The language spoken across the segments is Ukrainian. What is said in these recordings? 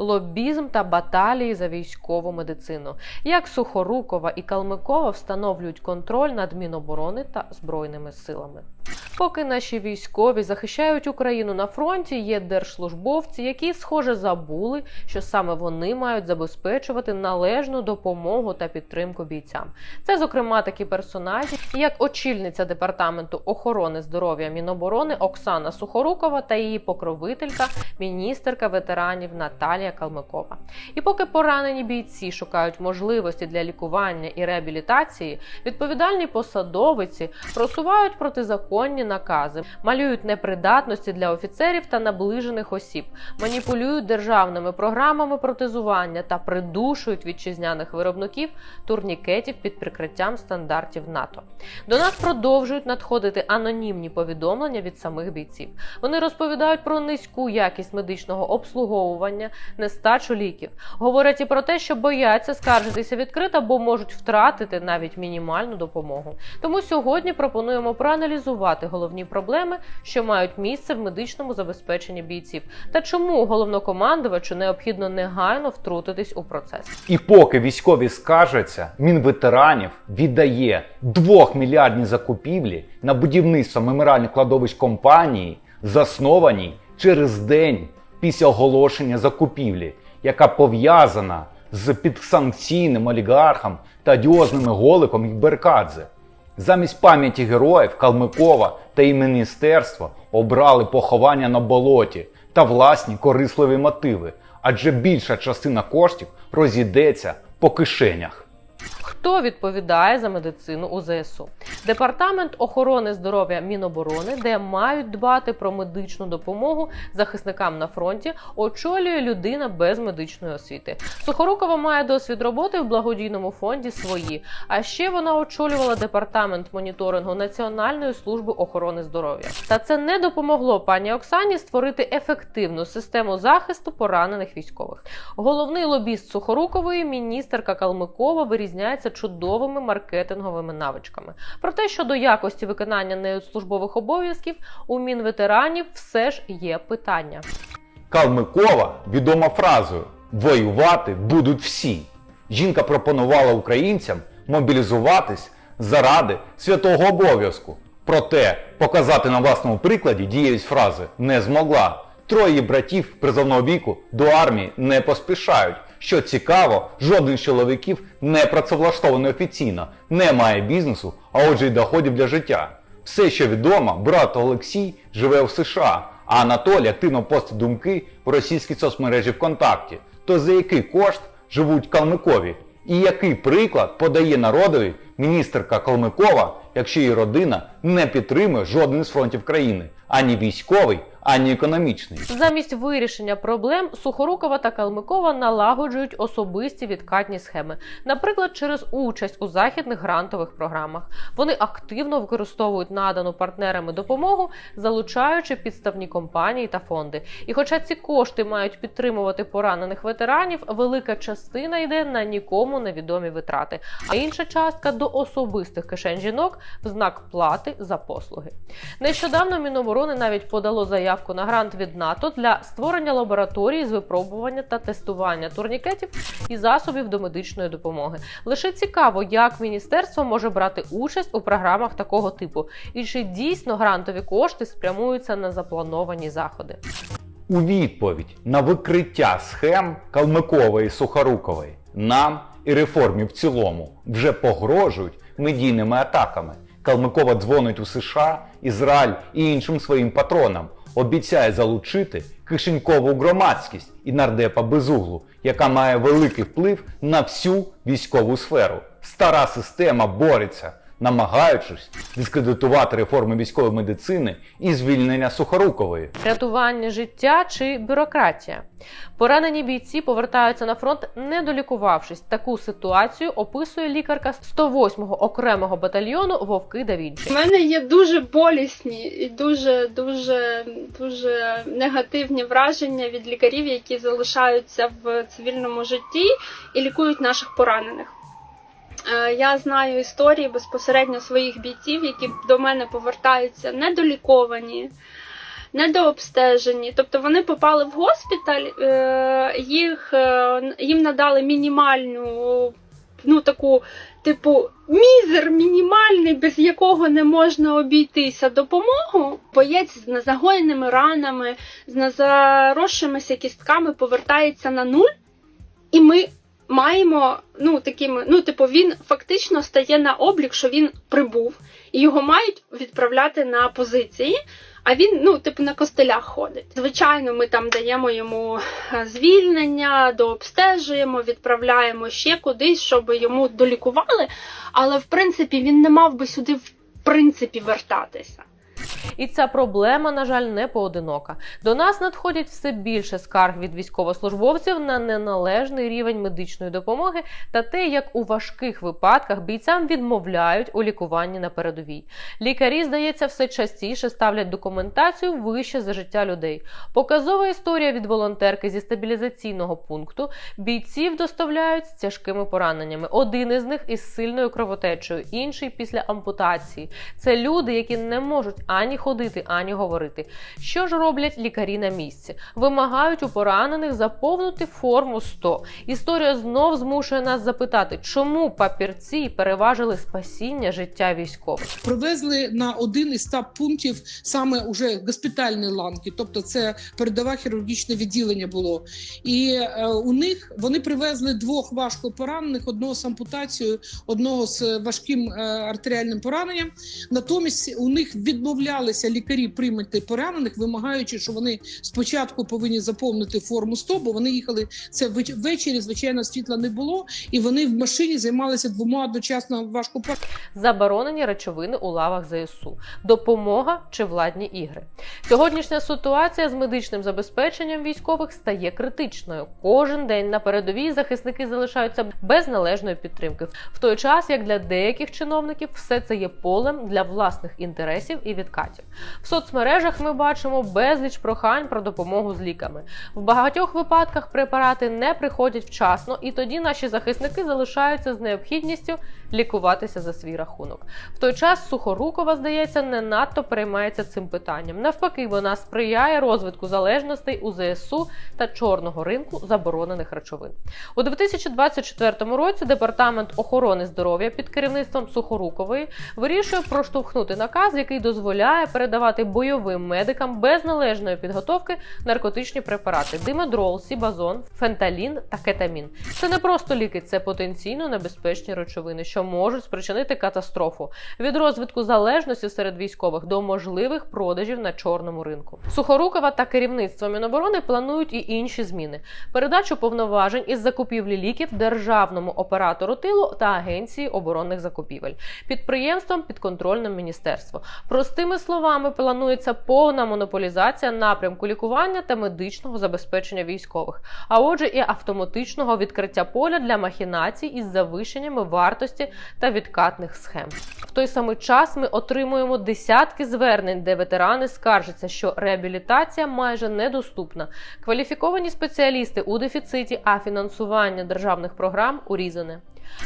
лобізм та баталії за військову медицину. Як Сухорукова і Калмикова встановлюють контроль над Міноборони та збройними силами. Поки наші військові захищають Україну на фронті, є держслужбовці, які, схоже, забули, що саме вони мають забезпечувати належну допомогу та підтримку бійцям. Це, зокрема, такі персонажі, як очільниця департаменту охорони здоров'я Міноборони Оксана Сухорукова та її покровителька, міністерка ветеранів Наталія Калмикова. І поки поранені бійці шукають можливості для лікування і реабілітації, відповідальні посадовиці просувають протизаконні накази, малюють непридатності для офіцерів та наближених осіб, маніпулюють державними програмами протезування та придушують вітчизняних виробників турнікетів під прикриттям стандартів НАТО. До нас продовжують надходити анонімні повідомлення від самих бійців. Вони розповідають про низьку якість медичного обслуговування, нестачу ліків. Говорять і про те, що бояться скаржитися відкрито, бо можуть втратити навіть мінімальну допомогу. Тому сьогодні пропонуємо проаналізувати головні проблеми, що мають місце в медичному забезпеченні бійців, та чому головнокомандувачу необхідно негайно втрутитись у процес. І поки військові скаржаться, Мінветеранів віддає 2 мільярдні закупівлі на будівництво меморіальних кладовищ компанії, заснованій через день після оголошення закупівлі, яка пов'язана з підсанкційним олігархом та одіозними голиком Ікберкадзе. Замість пам'яті героїв Калмикова та і міністерство обрали поховання на болоті та власні корисливі мотиви, адже більша частина коштів розійдеться по кишенях. Хто відповідає за медицину у ЗСУ? Департамент охорони здоров'я Міноборони, де мають дбати про медичну допомогу захисникам на фронті, очолює людина без медичної освіти. Сухорукова має досвід роботи в благодійному фонді свої. А ще вона очолювала департамент моніторингу Національної служби охорони здоров'я. Та це не допомогло пані Оксані створити ефективну систему захисту поранених військових. Головний лобіст Сухорукової, міністерка Калмикова, вирізняється чудовими маркетинговими навичками. Проте щодо якості виконання нею службових обов'язків у мінветеранів все ж є питання. Калмикова відома фразою Воювати будуть всі. Жінка пропонувала українцям мобілізуватись заради святого обов'язку. Проте показати на власному прикладі дієвість фрази не змогла. Троє братів призовного віку до армії не поспішають. Що цікаво, жоден з чоловіків не працевлаштований офіційно, не має бізнесу, а отже й доходів для життя. Все, що відомо, брат Олексій живе в США, а Анатолій активно постить думки в російській соцмережі ВКонтакті. То за який кошт живуть Калмикові? І який приклад подає народові міністерка Калмикова, якщо її родина не підтримує жоден з фронтів країни, ані військовий, ані економічний? Замість вирішення проблем Сухорукова та Калмикова налагоджують особисті відкатні схеми, наприклад, через участь у західних грантових програмах. Вони активно використовують надану партнерами допомогу, залучаючи підставні компанії та фонди. І хоча ці кошти мають підтримувати поранених ветеранів, велика частина йде на нікому невідомі витрати, а інша частка до особистих кишень жінок в знак плати за послуги. Нещодавно Міноборони навіть подало заявку на грант від НАТО для створення лабораторії з випробування та тестування турнікетів і засобів до медичної допомоги. Лише цікаво, як міністерство може брати участь у програмах такого типу, і чи дійсно грантові кошти спрямуються на заплановані заходи. У відповідь на викриття схем Калмикової Сухорукової нам і реформі в цілому вже погрожують медійними атаками. Калмикова дзвонить у США, Ізраїль і іншим своїм патронам, обіцяє залучити кишенькову громадськість і нардепа безуглу, яка має великий вплив на всю військову сферу. Стара система бореться, намагаючись дискредитувати реформи військової медицини і звільнення Сухорукової. Рятування життя чи бюрократія. Поранені бійці повертаються на фронт, не долікувавшись. Таку ситуацію описує лікарка 108-го окремого батальйону Вовки Давінчі. У мене є дуже болісні і дуже дуже дуже негативні враження від лікарів, які залишаються в цивільному житті і лікують наших поранених. Е, Я знаю історії безпосередньо своїх бійців, які до мене повертаються недоліковані, недообстежені. Тобто вони попали в госпіталь, е, їх, е, їм надали мінімальну, ну таку, типу, мізер мінімальний, без якого не можна обійтися допомогу. Боєць з загоєними ранами, з заросшимися кістками повертається на нуль, і ми маємо ну такими, ну типу, він фактично стає на облік, що він прибув, і його мають відправляти на позиції. А він, ну, типу, на костелях ходить. Звичайно, ми там даємо йому е, звільнення, дообстежуємо, відправляємо ще кудись, щоб йому долікували. Але в принципі він не мав би сюди в принципі вертатися. І ця проблема, на жаль, не поодинока. До нас надходять все більше скарг від військовослужбовців на неналежний рівень медичної допомоги та те, як у важких випадках бійцям відмовляють у лікуванні на передовій. Лікарі, здається, все частіше ставлять документацію вище за життя людей. Показова історія від волонтерки зі стабілізаційного пункту. Бійців доставляють з тяжкими пораненнями. Один із них із сильною кровотечею, інший після ампутації. Це люди, які не можуть ані ходити, ані говорити. Що ж роблять лікарі на місці? Вимагають у поранених заповнити форму 100. Історія знов змушує нас запитати, чому папірці переважили спасіння життя військових. привезли на один із стаб пунктів саме уже госпітальні ланки, тобто це передове хірургічне відділення було. І е, у них вони привезли двох важко поранених: одного з ампутацією, одного з важким е, артеріальним пораненням. Натомість у них відмовлялися лікарі приймати поранених, вимагаючи, що вони спочатку повинні заповнити форму 100, бо вони їхали це ввечері. Звичайно, світла не було, і вони в машині займалися двома одночасно важко Заборонені речовини у лавах ЗСУ, допомога чи владні ігри. Сьогоднішня ситуація з медичним забезпеченням військових стає критичною. Кожен день на передовій захисники залишаються без належної підтримки, в той час як для деяких чиновників все це є полем для власних інтересів і відкатів. В соцмережах ми бачимо безліч прохань про допомогу з ліками. В багатьох випадках препарати не приходять вчасно, і тоді наші захисники залишаються з необхідністю лікуватися за свій рахунок. В той час Сухорукова, здається, не надто переймається цим питанням. Навпаки, вона сприяє розвитку залежностей у ЗСУ та чорного ринку заборонених речовин. У 2024 році департамент охорони здоров'я під керівництвом Сухорукової вирішує проштовхнути наказ, який дозволяє передавати бойовим медикам без належної підготовки наркотичні препарати: димедрол, сібазон, фенталін та кетамін. Це не просто ліки, це потенційно небезпечні речовини, що можуть спричинити катастрофу від розвитку залежності серед військових до можливих продажів на чорному ринку. Сухорукова та керівництво Міноборони планують і інші зміни: передачу повноважень із закупівлі ліків державному оператору тилу та агенції оборонних закупівель, підприємствам підконтрольним міністерству. Простими словами, планується повна монополізація напрямку лікування та медичного забезпечення військових, а отже, і автоматичного відкриття поля для махінацій із завищеннями вартості та відкатних схем. В той самий час ми отримуємо десятки звернень, де ветерани скаржаться, що реабілітація майже недоступна, кваліфіковані спеціалісти у дефіциті, а фінансування державних програм урізане.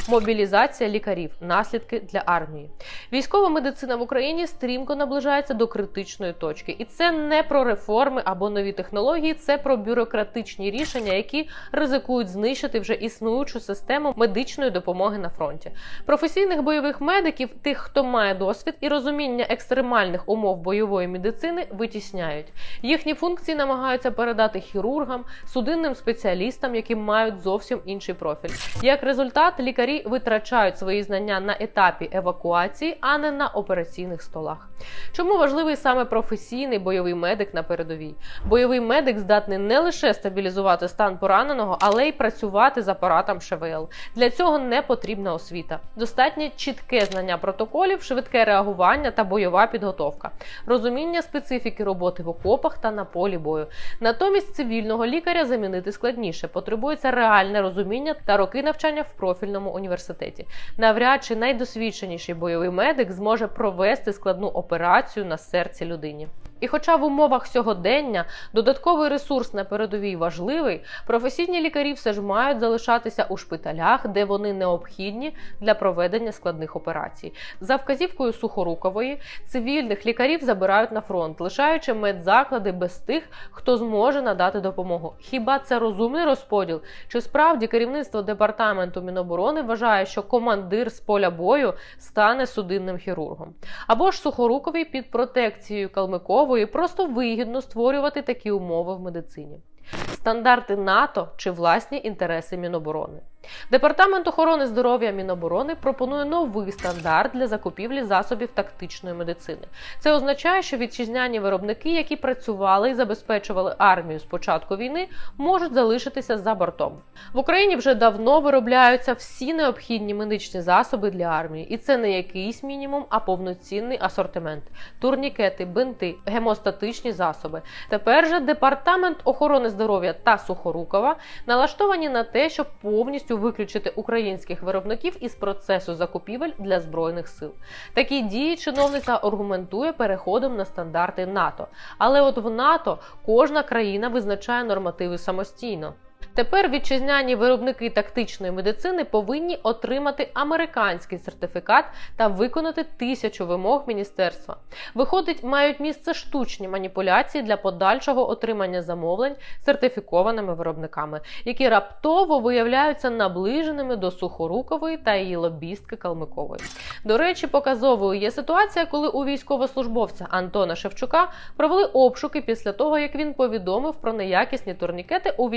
Мобілізація лікарів, наслідки для армії. Військова медицина в Україні стрімко наближається до критичної точки, і це не про реформи або нові технології, це про бюрократичні рішення, які ризикують знищити вже існуючу систему медичної допомоги на фронті. Професійних бойових медиків, тих, хто має досвід і розуміння екстремальних умов бойової медицини, витісняють. Їхні функції намагаються передати хірургам, судинним спеціалістам, які мають зовсім інший профіль. Як результат, лікарі витрачають свої знання на етапі евакуації, а не на операційних столах. Чому важливий саме професійний бойовий медик на передовій? Бойовий медик здатний не лише стабілізувати стан пораненого, але й працювати з апаратом ШВЛ. Для цього не потрібна освіта. Достатньо чітке знання протоколів, швидке реагування та бойова підготовка, розуміння специфіки роботи в окопах та на полі бою. Натомість цивільного лікаря замінити складніше. Потребується реальне розуміння та роки навчання в профільному університеті. Навряд чи найдосвідченіший бойовий медик зможе провести складну операцію на серці людині. І хоча в умовах сьогодення додатковий ресурс на передовій важливий, професійні лікарі все ж мають залишатися у шпиталях, де вони необхідні для проведення складних операцій. За вказівкою Сухорукової цивільних лікарів забирають на фронт, лишаючи медзаклади без тих, хто зможе надати допомогу. Хіба це розумний розподіл? Чи справді керівництво департаменту Міноборони вважає, що командир з поля бою стане судинним хірургом? Або ж Сухоруковій під протекцією Калмикової просто вигідно створювати такі умови в медицині? Стандарти НАТО чи власні інтереси Міноборони. Департамент охорони здоров'я Міноборони пропонує новий стандарт для закупівлі засобів тактичної медицини. Це означає, що вітчизняні виробники, які працювали і забезпечували армію з початку війни, можуть залишитися за бортом. В Україні вже давно виробляються всі необхідні медичні засоби для армії, і це не якийсь мінімум, а повноцінний асортимент: турнікети, бинти, гемостатичні засоби. Тепер же департамент охорони здоров'я та Сухорукова налаштовані на те, щоб повністю виключити українських виробників із процесу закупівель для збройних сил. Такі дії чиновниця аргументує переходом на стандарти НАТО. Але от в НАТО кожна країна визначає нормативи самостійно. Тепер вітчизняні виробники тактичної медицини повинні отримати американський сертифікат та виконати тисячу вимог міністерства. Виходить, мають місце штучні маніпуляції для подальшого отримання замовлень сертифікованими виробниками, які раптово виявляються наближеними до Сухорукової та її лобістки Калмикової. До речі, показовою є ситуація, коли у військовослужбовця Антона Шевчука провели обшуки після того, як він повідомив про неякісні турнікети у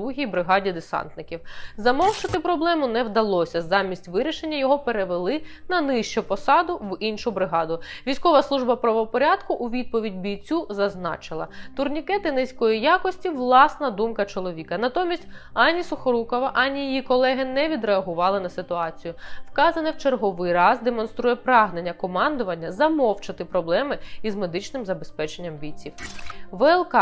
82-й бригаді десантників. Замовчити проблему не вдалося. Замість вирішення його перевели на нижчу посаду в іншу бригаду. Військова служба правопорядку у відповідь бійцю зазначила: турнікети низької якості власна думка чоловіка. Натомість ані Сухорукова, ані її колеги не відреагували на ситуацію. Вказане в черговий раз демонструє прагнення командування замовчати проблеми із медичним забезпеченням бійців. ВЛК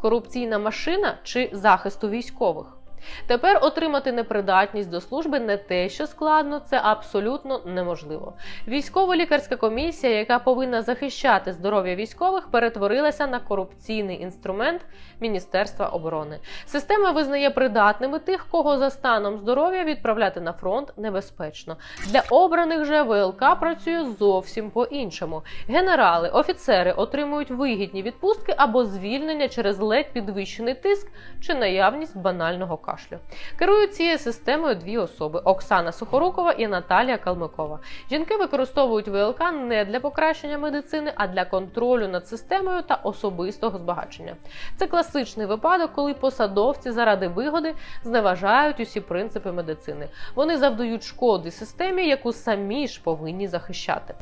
корупційна машина чи захисту військових військових. Тепер отримати непридатність до служби не те, що складно, це абсолютно неможливо. Військово-лікарська комісія, яка повинна захищати здоров'я військових, перетворилася на корупційний інструмент Міністерства оборони. Система визнає придатними тих, кого за станом здоров'я відправляти на фронт небезпечно. Для обраних же ВЛК працює зовсім по-іншому. Генерали, офіцери отримують вигідні відпустки або звільнення через ледь підвищений тиск чи наявність банального кашлю. Керують цією системою дві особи: Оксана Сухорукова і Наталія Калмикова. Жінки використовують ВЛК не для покращення медицини, а для контролю над системою та особистого збагачення. Це класичний випадок, коли посадовці заради вигоди зневажають усі принципи медицини. Вони завдають шкоди системі, яку самі ж повинні захищати.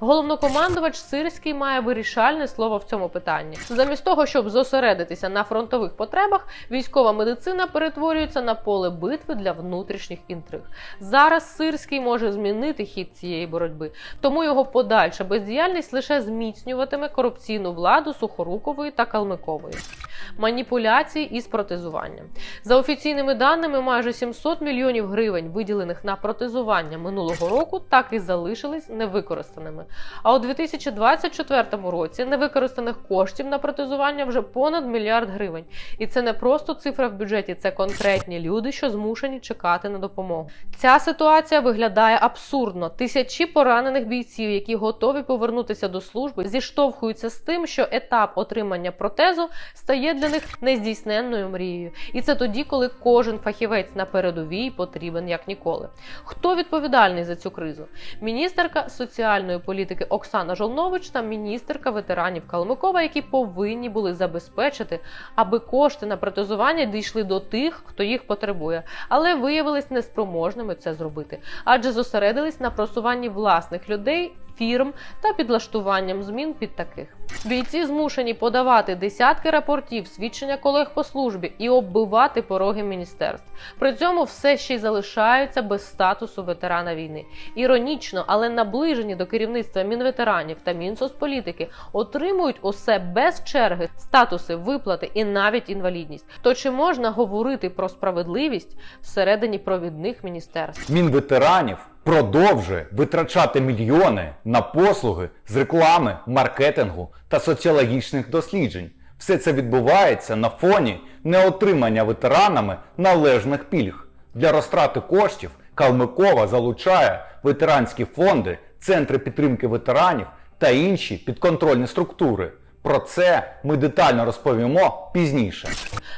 Головнокомандувач Сирський має вирішальне слово в цьому питанні. Замість того, щоб зосередитися на фронтових потребах, військова медицина перетворюється на поле битви для внутрішніх інтриг. Зараз Сирський може змінити хід цієї боротьби, тому його подальша бездіяльність лише зміцнюватиме корупційну владу Сухорукової та Калмикової. Маніпуляції із протезуванням за офіційними даними, майже 700 мільйонів гривень, виділених на протезування минулого року, так і залишились невикористаними. А у 2024 році невикористаних коштів на протезування вже понад мільярд гривень. І це не просто цифра в бюджеті, це конкретні люди, що змушені чекати на допомогу. Ця ситуація виглядає абсурдно. Тисячі поранених бійців, які готові повернутися до служби, зіштовхуються з тим, що етап отримання протезу стає для них нездійсненною мрією. І це тоді, коли кожен фахівець на передовій потрібен як ніколи. Хто відповідальний за цю кризу? Міністерка соціальної політики Оксана Жолнович та міністерка ветеранів Калмикова, які повинні були забезпечити, аби кошти на протезування дійшли до тих, хто їх потребує, але виявились неспроможними це зробити, адже зосередились на просуванні власних людей. Фірм та підлаштуванням змін під таких бійці змушені подавати десятки рапортів, свідчення колег по службі і оббивати пороги міністерств. При цьому все ще й залишаються без статусу ветерана війни. Іронічно, але наближені до керівництва мінветеранів та мінсоцполітики отримують усе без черги статуси, виплати і навіть інвалідність. То чи можна говорити про справедливість всередині провідних міністерств? Мінветеранів продовжує витрачати мільйони на послуги з реклами, маркетингу та соціологічних досліджень. Все це відбувається на фоні неотримання ветеранами належних пільг. Для розтрати коштів Калмикова залучає ветеранські фонди, центри підтримки ветеранів та інші підконтрольні структури. Про це ми детально розповімо пізніше.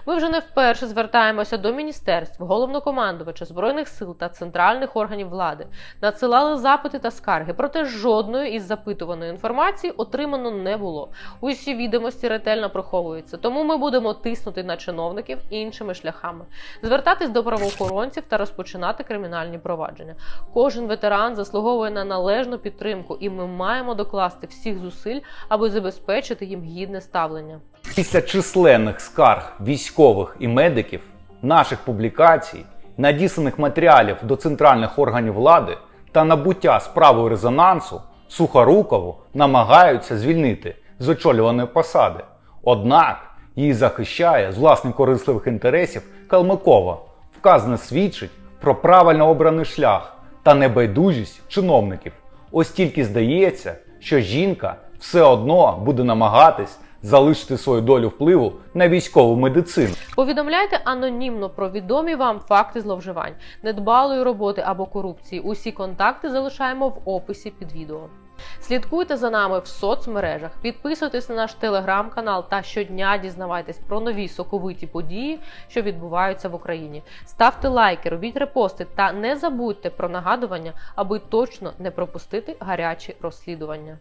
Ми вже не вперше звертаємося до міністерств, головнокомандувача збройних сил та центральних органів влади. Надсилали запити та скарги, проте жодної із запитуваної інформації отримано не було. Усі відомості ретельно приховуються, тому ми будемо тиснути на чиновників іншими шляхами, звертатись до правоохоронців та розпочинати кримінальні провадження. Кожен ветеран заслуговує на належну підтримку, і ми маємо докласти всіх зусиль, аби забезпечити їм гідне ставлення. Після численних скарг військових і медиків, наших публікацій, надісланих матеріалів до центральних органів влади та набуття справою резонансу, Сухорукову намагаються звільнити з очолюваної посади. Однак її захищає з власних корисливих інтересів Калмикова. Вказане свідчить про правильно обраний шлях та небайдужість чиновників. Ось тільки здається, що жінка все одно буде намагатись залишити свою долю впливу на військову медицину. Повідомляйте анонімно про відомі вам факти зловживань, недбалої роботи або корупції. Усі контакти залишаємо в описі під відео. Слідкуйте за нами в соцмережах, підписуйтесь на наш телеграм-канал та щодня дізнавайтесь про нові соковиті події, що відбуваються в Україні. Ставте лайки, робіть репости та не забудьте про нагадування, аби точно не пропустити гарячі розслідування.